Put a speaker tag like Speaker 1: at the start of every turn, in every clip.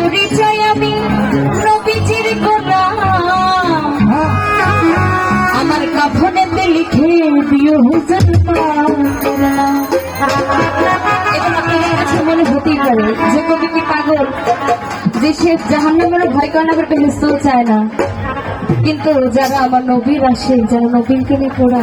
Speaker 1: পরিচয় আমি নবীজির গোলাম। আমার কাফনেতে লিখে দিও হুজুর কাছে মনে হতেই পারে, যে কবি কি পাগল? যে সে জাহান্নামের ভয় করতে বুঝতেও চায় না। কিন্তু যারা আমার নবীর আসে, যারা নবীনকে নিয়ে পড়া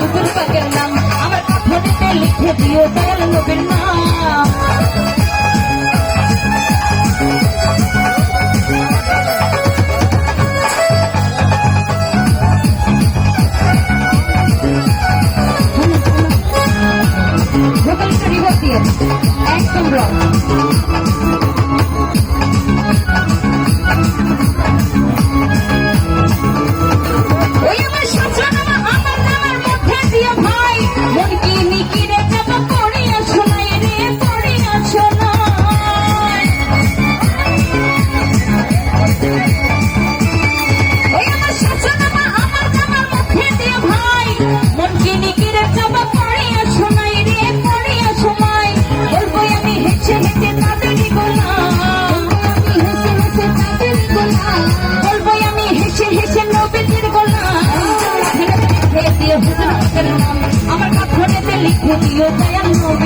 Speaker 1: লিখে দিও হুজুর পাকের নাম আমার কাফনেতে লিখে দিও দয়াল নবীর নাম ভোকালটা রিভার দিয়ে একদম রং ওই লিখে দিও